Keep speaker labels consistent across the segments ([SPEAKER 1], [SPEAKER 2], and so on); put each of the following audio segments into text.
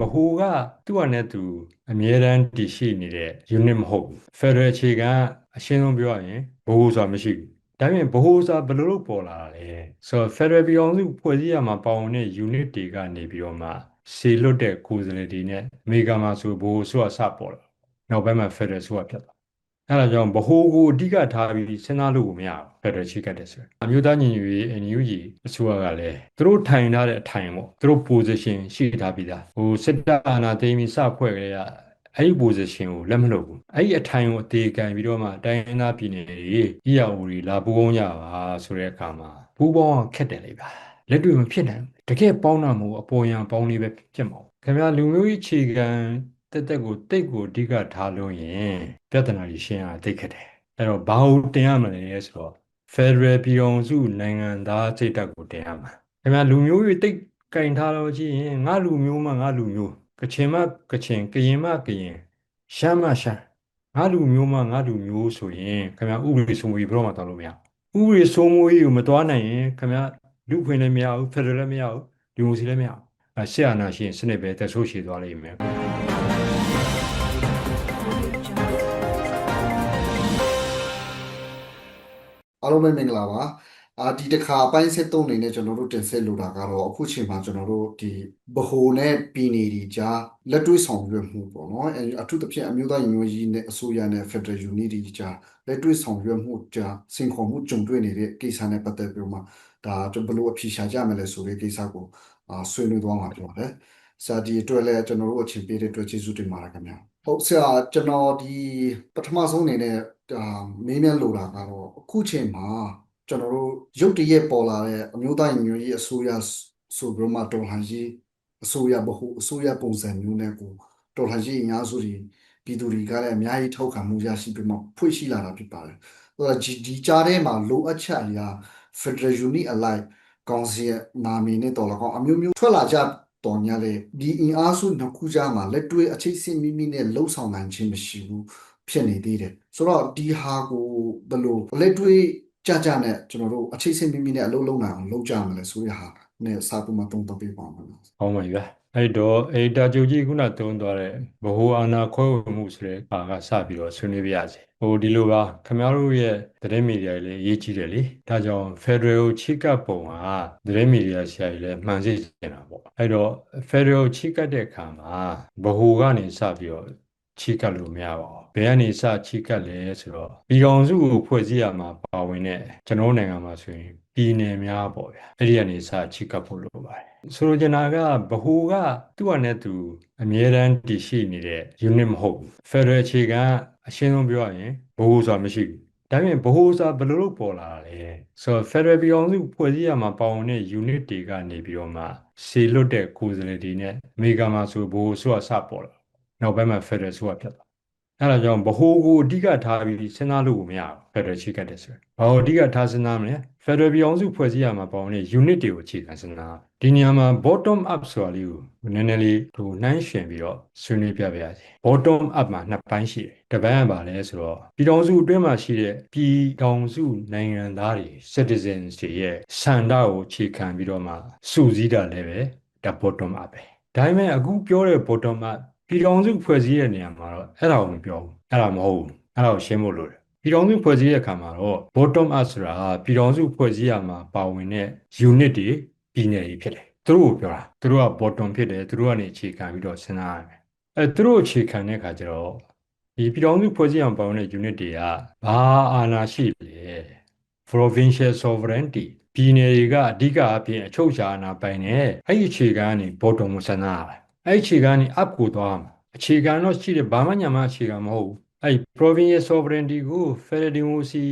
[SPEAKER 1] ဗဟိုကသူ့ဟာနဲ့သူအမြဲတမ်းတည်ရှိနေတဲ့ unit မဟုတ်ဘူး Federal အခြေခံအရှင်းဆုံးပြောရရင်ဗဟိုဆိုတာမရှိဘူးဒါပြင်ဗဟိုစာဘယ်လိုလုပ်ပေါ်လာတာလဲဆိုတော့ Federal ပြည်အောင်စုဖွဲ့စည်းရမှာပါဝင်တဲ့ unit တွေကနေပြီးတော့မှစေလွတ်တဲ့ကိုယ်စားလှယ်တွေနဲ့အမေရိကန်မှာဆိုဗဟိုဆိုတာစပေါ်လာနောက်ပိုင်းမှာ Federal ဆိုတာဖြစ်သွား အဲ့ဒါကြောင့်ဗဟိုကိုအဓိကထားပြီးစဉ်းစားလို့ကိုမရဘူး Federal ချိတ်ကတ်တယ်ဆိုရင်အမျိုးသားညီညွတ်ရေး NUG အစိုးရကလည်းသူတို့ထိုင်ထားတဲ့အထိုင်ပေါ့သူတို့ position ရှိထားပြီးသားဟိုစစ်တပ်အာဏာသိမ်းပြီးစဖွဲ့ကြရအဲ့ဒီ position ကိုလက်မလုပ်ဘူးအဲ့ဒီအထိုင်ကိုအသေးခံပြီးတော့မှတိုင်းရင်းသားပြည်နယ်တွေဤရဝရီလာပူကုန်းကြပါဆိုတဲ့အခါမှာပူပေါင်းခက်တယ်လေဗျာလက်တွေ့မဖြစ်နိုင်ဘူးတကယ်ပေါင်းတာမဟုတ်အပေါ်ယံပေါင်းလေးပဲဖြစ်မှာခင်ဗျာလူမျိုးကြီးခြေခံ တက်တက်ကိုတိတ်ကိုအဓိကထားလို့ရင်ပြဿနာကြီးရှင်းရတိတ်ခက်တယ်အဲ့တော့ဘာလို့တင်ရမလဲဆိုတော့ Federal ပြည်အောင်စုနိုင်ငံသားစိတ်ဓာတ်ကိုတင်ရမှာခင်ဗျာလူမျိုးကြီးတိတ်ကင်ထားလို့ရှိရင်ငါလူမျိုးမှငါလူမျိုးကချင်မှကချင်ကရင်မှကရင်ရှမ်းမှရှမ်းငါလူမျိုးမှငါလူမျိုးဆိုရင်ခင်ဗျာဥပဒေစိုးမိုးရေးဘယ်တော့မှတောင်းလို့မရဥပဒေစိုးမိုးရေးကိုမတွားနိုင်ရင်ခင်ဗျာလူခွင့်လည်းမရဘူး Federal လည်းမရဘူးဒီမိုစီလည်းမရဘူးအဲဆရာနာရှင်စနစ်ပဲတက်ဆိုးရှည်သွားလိမ့်မယ်
[SPEAKER 2] အားလုံးပဲမင်္ဂလာပါအာဒီတစ်ခါအပိုင်းဆက်သုံးအနေနဲ့ကျွန်တော်တို့တင်ဆက်လိုတာကတော့အခုချိန်မှာကျွန်တော်တို့ဒီဗဟိုနဲ့ပြည်နယ်ဒီကြားလက်တွေ့ဆောင်ရွက်မှုပေါ့နော်အဲအထူးသဖြင့်အမျိုးသားညီညွတ်ရေးနဲ့အစိုးရနဲ့ Federal Unity ကြားလက်တွေ့ဆောင်ရွက်မှုကြားစင်ခေါ်မှုကြုံတွေ့နေတဲ့ကိစ္စနဲ့ပတ်သက်ပြီးမှဒါကျွန်တော်ဘယ်လိုအဖြေရှာကြမလဲဆိုတဲ့ကိစ္စကိုအာဆွေးနွေးသွားမှာပြောတယ် စာဒီအတွက်လည်းကျွန်တော်တို့အချိန်ပေးတဲ့အတွက်ကျေးဇူးတင်ပါတယ်ခင်ဗျာဟုတ်ဆရာကျွန်တော်ဒီပထမဆုံးအနေနဲ့ဒါမေးမြန်းလိုတာကတော့အခုချိန်မှာကျွန်တော်တို့ရုတ်တရက်ပေါ်လာတဲ့အမျိုးသားညီညွတ်ရေးအစိုးရဆိုပြီးမှတော်လှန်ရေးအစိုးရဘဟုအစိုးရပုံစံမျိုးနဲ့ကိုတော်လှန်ရေးအများစုတွေပြည်သူတွေကလည်းအများကြီးထောက်ခံမှုရရှိပြီးမှဖွင့်ရှိလာတာဖြစ်ပါတယ်။ဆိုတော့ဒီဒီကြားထဲမှာလိုအပ်ချက်အရာ Federal Unit Alliance ကောင်စီရဲ့နာမည်နဲ့တော်လကောင်အမျိုးမျိုးထွက်လာကြ တော်ညာလေဒီအင်အားစုနှစ်ခုကြားမှာလက်တွေ့အချိတ်စစ်မိမိနဲ့လှုပ်ဆောင်နိုင်ခြင်းမရှိဘူးဖြစ်နေသေးတယ်ဆိုတော့ဒီဟာကိုဘယ်လိုလက်တွေ့ကြကြနဲ့ကျွန်တော်တို့အချိတ်စစ်မိမိနဲ့အလုပ်လုပ်နိုင်အောင်လုပ်ကြမလဲဆိုရဟာနဲ့စာပုံမှာတုံ့တက်ပေးပါမယ်
[SPEAKER 1] ဟောမှာဗျာအဲ့တော့အေတာဂျူကြီးခုနတုံးသွားတဲ့ဘ ਹੁ အာနာခွဲဝေမှုဆိုတဲ့အာကစပြီးတော့ဆွေးနွေးပြရစီ ဟိုဒီလိုပါခင်ဗျားတို့ရဲ့သတင်းမီဒီယာတွေလည်းအရေးကြီးတယ်လေဒါကြောင့် Federal ချိကပ်ပုံကသတင်းမီဒီယာဆရာကြီးလည်းမှန်စေချင်တာပေါ့အဲ့တော့ Federal ချိကပ်တဲ့အခါမှာဘ ਹੁ ကနေစပြီးတော့ချိကပ်လို့မရပါဘူးဘယ်ကနေစချိကပ်လဲဆိုတော့ပြည်တော်စုကိုဖွဲ့စည်းရမှာပါဝင်တဲ့ကျွန်တော်နိုင်ငံမှာဆိုရင်ပြည်နယ်များပေါ့ဗျာအဲ့ဒီကနေစချိကပ်ဖို့လိုပါတယ်ဆိုလိုချင်တာကဗဟိုကသူ့ဟာနဲ့သူအမြဲတမ်းတည်ရှိနေတဲ့ unit မဟုတ်ဘူး Federal အခြေခံ အရှင်းဆုံးပြောရရင်ဗဟိုဆိုတာမရှိဘူးဒါပြင်ဗဟိုစာဘယ်လိုလုပ်ပေါ်လာတာလဲဆိုတော့ Federal ပြည်အောင်စုဖွဲ့စည်းရမှာပါဝင်တဲ့ unit တွေကနေပြီးတော့မှစေလွတ်တဲ့ကိုယ်စားလှယ်တွေနဲ့အမေရိကန်မှာဆိုဗဟိုဆိုတာစပေါ်လာနောက်ပိုင်းမှာ Federal ဆိုတာဖြစ်သွား အဲ့ဒါကြောင့်ဗဟိုကိုအဓိကထားပြီးစဉ်းစားလို့ကိုမရဘူး Federal ချိတ်ကတ်တယ်ဆိုရင်ဘာကိုအဓိကထားစဉ်းစားမလဲ Federal ပြည်အောင်စုဖွဲ့စည်းရမှာပေါင်းတဲ့ unit တွေကိုအခြေခံစဉ်းစားဒီနေရာမှာ bottom up ဆိုတာလေးကိုနည်းနည်းလေးဟိုနှိုင်းရှင်ပြီးတော့ဆွေးနွေးပြပါရစေ bottom up မှာနှစ်ပိုင်းရှိတယ်တစ်ပိုင်းကပါလဲဆိုတော့ပြည်တော်စုအတွင်းမှာရှိတဲ့ပြည်တော်စုနိုင်ငံသားတွေ citizens တွေရဲ့စံတာကိုအခြေခံပြီးတော့မှစုစည်းတာလည်းပဲဒါ bottom up ပဲဒါပေမဲ့အခုပြောတဲ့ bottom up ပြည်တော်စုဖွဲ့စည်းတဲ့နေရာမှာတော့အဲ့ဒါကိုမပြောဘူးအဲ့ဒါမဟုတ်ဘူးအဲ့ဒါကိုရှင်းဖို့လိုတယ်ပြည်တော်စုဖွဲ့စည်းတဲ့အခါမှာတော့ bottom up ဆိုတာပြည်တော်စုဖွဲ့စည်းရမှာပါဝင်တဲ့ unit တွေပြည်နယ်တွေဖြစ်တယ်သူတို့ကိုပြောတာသူတို့က bottom ဖြစ်တယ်သူတို့ကနေအခြေခံပြီးတော့စဉ်းစားရမယ်အဲသူတို့အခြေခံတဲ့အခါကျတော့ဒီပြည်တော်စုဖွဲ့စည်းရမှာပါဝင်တဲ့ unit တွေကဘာအာဏာရှိလဲ provincial sovereignty ပြည်နယ်တွေကအဓိကအပြင်အချုပ်အခြာအာဏာပိုင်တယ်အဲ့ဒီအခြေခံကနေ bottom ကိုစဉ်းစားရတယ် အဲ့အခြေခံနေ up ကိုသွားမှာအခြေခံတော့ရှိတယ်ဘာမှညာမှအခြေခံမဟုတ်ဘူးအဲ့ provincial sovereignty ကို federal democracy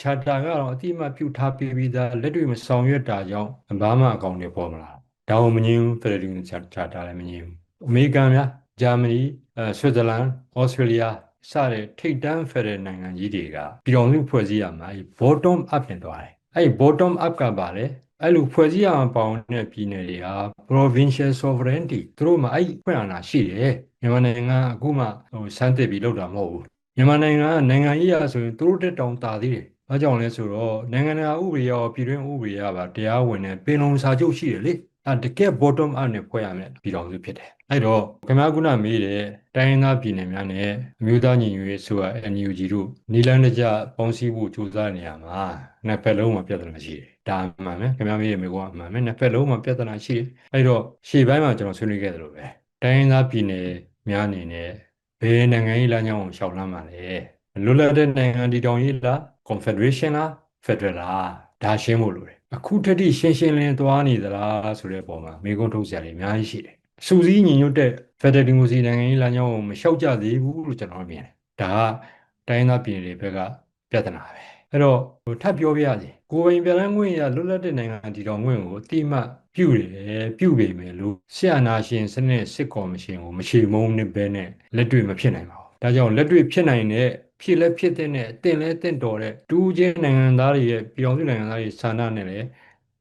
[SPEAKER 1] charter ကတော့အတိအမှတ်ပြုထားပြီးပြီးသားလက်တွေ့မဆောင်ရွက်တာကြောင့်ဘာမှအကောင့်တွေပေါ်မလာဒါကိုမငြင်းဘူး federal democracy charter လည်းမငြင်းဘူးအမေရိကန်များဂျာမနီအဲဆွစ်ဇာလန်ဩစတြေးလျစတဲ့ထိပ်တန်း federal နိုင်ငံကြီးတွေကပြည်တော်စုဖွဲ့စည်းရမှာ bottom up နဲ့သွားတယ်အဲ့ bottom up ကပါလေ အဲ့လိုဖွဲ့စည်းရအောင်ပေါင်းတဲ့ပြည်နယ်တွေဟာ provincial sovereignty သူတို့မှာအဲ့ဖွင့်အာဏာရှိတယ်မြန်မာနိုင်ငံကအခုမှဟိုစမ်းသစ်ပြီးလောက်တာမဟုတ်ဘူးမြန်မာနိုင်ငံကနိုင်ငံရေးရဆိုရင်သူတို့တက်တောင်တာသေးတယ်ဘာကြောင့်လဲဆိုတော့နိုင်ငံတကာဥပဒေရောပြည်တွင်းဥပဒေရပါတရားဝင်တဲ့ပင်လုံစာချုပ်ရှိတယ်လေအဲတကယ် bottom up နဲ့ဖွဲ့ရမယ်ပြည်တော်စုဖြစ်တယ်အဲ့တော့ခင်ဗျားခုနမေးတဲ့တိုင်းရင်းသားပြည်နယ်များနဲ့အမျိုးသားညီညွတ်ရေးဆိုရ NUG တို့နီလန်းတကြပေါင်းစည်းဖို့ကြိုးစားနေရမှာနှစ်ဖက်လုံးမှာပြဿနာရှိတယ် ဒါမှန်မယ်ခင်ဗျားမေးရမေးခွန်းအမှန်မယ်နှစ်ဖက်လုံးမှာပြဿနာရှိတယ်အဲ့တော့ရှေ့ပိုင်းမှာကျွန်တော်ဆွေးနွေးခဲ့သလိုပဲတိုင်းရင်းသားပြည်နယ်များအနေနဲ့ဘယ်နိုင်ငံရေးလမ်းကြောင်းကိုရှောက်လမ်းမှာလဲလွတ်လပ်တဲ့နိုင်ငံတည်ထောင်ရေးလား Confederation လား Federal လားဒါရှင်းဖို့လိုတယ်အခုတတိရှင်းရှင်းလင်းသွားနေသလားဆိုတဲ့ပုံမှာမေကုန်းထုတ်စရာတွေအများကြီးရှိတယ်စူးစီးညီညွတ်တဲ့ Federal Democracy နိုင်ငံရေးလမ်းကြောင်းကိုမလျှောက်ကြသေးဘူးလို့ကျွန်တော်မြင်တယ်ဒါကတိုင်းသားပြည်နယ်တွေဘက်ကပြဿနာပဲ အဲ့တော့ဟိုထပ်ပြောပြရစီကိုယ်ပိုင်ပြည်လန်းခွင့်ရလွတ်လပ်တဲ့နိုင်ငံတည်ထောင်ခွင့်ကိုအတိအမှတ်ပြုတယ်ပြုပေမယ်လို့ဆရာနာရှင်စနစ်စစ်ကော်မရှင်ကိုမရှိမုန်းနေပဲနဲ့လက်တွေ့မဖြစ်နိုင်ပါဘူးဒါကြောင့်လက်တွေ့ဖြစ်နိုင်တဲ့ဖြစ်လဲဖြစ်တဲ့နဲ့အတင်လဲတင့်တော်တဲ့တူးချင်းနိုင်ငံသားတွေရဲ့ပြည်အောင်စုနိုင်ငံသားတွေဆန္ဒနဲ့လည်း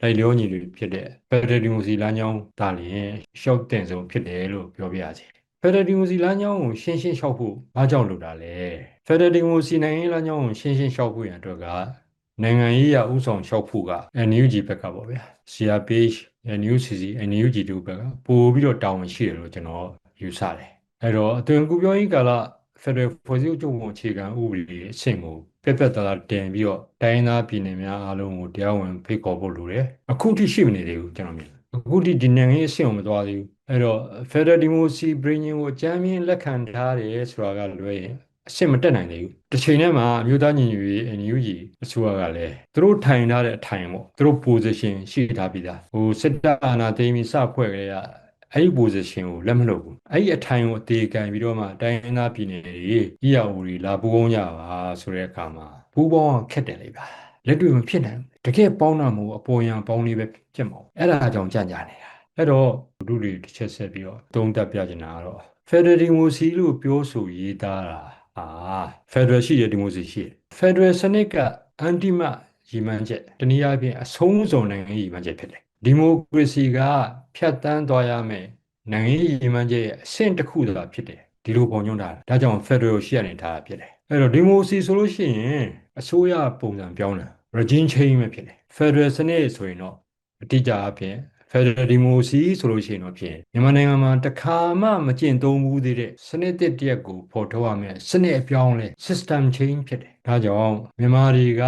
[SPEAKER 1] လိုက်လျောညီတွေဖြစ်တဲ့ဖက်ဒရယ်ဒီမိုစီလမ်းကြောင်းဒါလျင်ရှောက်တင်ဆုံးဖြစ်တယ်လို့ပြောပြရစီဖက်ဒရယ်ဒီမိုစီလမ်းကြောင်းကိုရှင်းရှင်းလျှောက်ဖို့ဘာကြောင့်လုပ်တာလဲ ဖက်ဒရယ်ဒီမိုစီနိုင်ငံရေးလမ်းကြောင်းကိုရှင်းရှင်းလျှောက်ဖို့ရန်အတွက်ကနိုင်ငံရေးရဥဆောင်လျှောက်ဖို့က NUG ဘက်ကပေါ့ဗျာ CRPH NUCC NUG တို့ဘက်ကပို့ပြီးတော့တာဝန်ရှိတယ်လို့ကျွန်တော်ယူဆတယ်အဲ့တော့အသွင်ကူပြောရေးကာလဖက်ဒရယ်ဖွဲ့စည်းချုပ်ပုံအခြေခံဥပဒေအဆင့်ကိုပြက်ပြက်သားသားတင်ပြီးတော့တိုင်းသားပြည်နယ်များအားလုံးကိုတရားဝင်ဖိတ်ခေါ်ဖို့လိုတယ်အခုထိရှိမနေသေးဘူးကျွန်တော်မြင်အခုထိဒီနိုင်ငံရေးအဆင့်ကိုမသွားသေးဘူးအဲ့တော့ Federal Democracy Bridging ကိုအကြမ်းမြင်လက်ခံထားတယ်ဆိုတာကလွဲရင် အဆင့်မတက်နိုင်သေးဘူးတစ်ချိန်တည်းမှာအမျိုးသားညီညွတ်ရေး NUG အစိုးရကလည်းသူတို့ထိုင်ထားတဲ့အထိုင်ပေါ့သူတို့ position ရှိထားပြီးသားဟိုစစ်တပ်အာဏာသိမ်းပြီးစဖွဲ့ကြရအဲ့ဒီ position ကိုလက်မလုပ်ဘူးအဲ့ဒီအထိုင်ကိုအသေးခံပြီးတော့မှတိုင်းရင်းသားပြည်နယ်တွေကြီးရဝူတွေလာပူးပေါင်းကြပါဆိုတဲ့အခါမှာပူးပေါင်းခက်တယ်လေဗျာလက်တွေ့မဖြစ်နိုင်ဘူးတကယ်ပေါင်းတာမဟုတ်အပေါ်ယံပေါင်းလေးပဲဖြစ်မှာအဲ့ဒါကြောင့်ကြံ့ကြနေတာအဲ့တော့လူတွေတစ်ချက်ဆက်ပြီးတော့သုံးသပ်ပြချင်တာကတော့ Federal Democracy လို့ပြောဆိုရေးသားတာ အာဖက်ဒရယ်ရှိတယ်ဒီမိုစီရှိတယ်ဖက်ဒရယ်စနစ်ကအန်တိမရည်မှန်းချက်တနည်းအားဖြင့်အဆုံးစုံနိုင်ငံရေးရည်မှန်းချက်ဖြစ်တယ်ဒီမိုကရေစီကဖြတ်တန်းသွားရမယ်နိုင်ငံရေးရည်မှန်းချက်ရဲ့အဆင့်တစ်ခုသာဖြစ်တယ်ဒီလိုပုံညွှန်းထားတာဒါကြောင့်ဖက်ဒရယ်ရှိရနေထားတာဖြစ်တယ်အဲ့တော့ဒီမိုစီဆိုလို့ရှိရင်အစိုးရပုံစံပြောင်းတာ regime change ပဲဖြစ်တယ်ဖက်ဒရယ်စနစ်ဆိုရင်တော့အတိအကျအဖြစ် ဖက်ဒရယ်ဒီမိုစီဆိုလို့ရှိရင်တော့ဖြင့်မြန်မာနိုင်ငံမှာတခါမှမကျင့်သုံးဘူးသေးတဲ့စနစ်တစ်တရက်ကိုဖော်ထုတ်ရမယ်စနစ်အပြောင်းလဲ system change ဖြစ်တယ်ဒါကြောင့်မြန်မာတွေက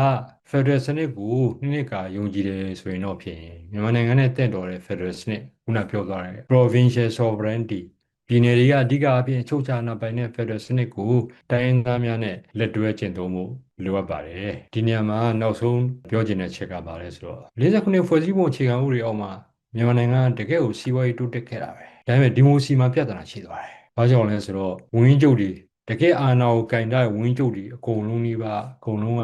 [SPEAKER 1] ဖက်ဒရယ်စနစ်ကိုနှစ်နှစ်ကာယုံကြည်တယ်ဆိုရင်တော့ဖြင့်မြန်မာနိုင်ငံနဲ့တင့်တော်တဲ့ဖက်ဒရယ်စနစ်ခုနပြောသွားတဲ့ provincial sovereignty ပြည်နယ်တွေကအဓိကအပြင်အချုပ်ချာနာပိုင်တဲ့ Federal စနစ်ကိုတိုင်းရင်းသားများနဲ့လက်တွဲကျင့်သုံးမှုလိုအပ်ပါတယ်ဒီနေရာမှာနောက်ဆုံးပြောချင်တဲ့ချက်ကပါလဲဆိုတော့49ဖွဲ့စည်းပုံအခြေခံဥပဒေအောက်မှာ မြန်မာနိုင်ငံတကယ့်ကိုစီးပွားရေးတိုးတက်ခဲ့တာပဲဒါပေမဲ့ဒီမိုစီမှာပြဿနာရှိသွားတယ်ဘာကြောင့်လဲဆိုတော့ဝင်းကျုပ်တွေတကယ့်အာဏာကိုကင်တဲ့ဝင်းကျုပ်တွေအကုန်လုံးကြီးပါအကုန်လုံးက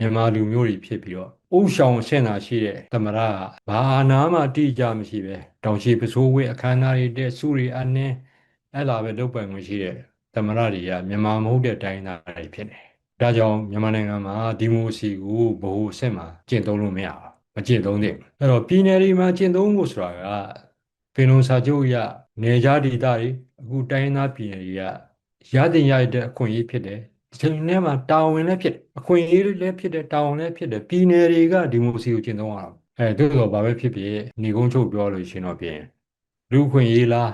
[SPEAKER 1] မြန်မာလူမျိုးတွေဖြစ်ပြီးတော့အုပ်ဆောင်ဆင့်တာရှိတဲ့သမရကဘာအာဏာမှတိကျမရှိပဲတောင်ရှိပစိုးဝဲအခမ်းအနားတွေတဲ့စုတွေအနှင်းအဲ့လာပဲလုပ်ပိုင်ခွင့်ရှိတဲ့သမရတွေကမြန်မာမဟုတ်တဲ့တိုင်းသားတွေဖြစ်နေ။ဒါကြောင့်မြန်မာနိုင်ငံမှာဒီမိုစီကိုဗဟိုအဆင့်မှာကျင့်သုံးလို့မရဘူး။ မကျင့်သုံးသင့်ဘူး။အဲ့တော့ပြည်နယ်တွေမှာကျင့်သုံးဖို့ဆိုတာကပင်လုံစာချုပ်အရနေကြားဒေသတွေအခုတိုင်းသားပြည်နယ်တွေကရတဲ့ရတဲ့အခွင့်အရေးဖြစ်တယ်။ဒီချိန်ထဲမှာတာဝန်လည်းဖြစ်တယ်။အခွင့်အရေးလည်းဖြစ်တယ်တာဝန်လည်းဖြစ်တယ်။ပြည်နယ်တွေကဒီမိုစီကိုကျင့်သုံးရတာ။အဲတို့တော့ဘာပဲဖြစ်ဖြစ်ညီကုန်းချုပ်ပြောလို့ရှိရင်တော့ပြင်လူခွင့်ရေးလား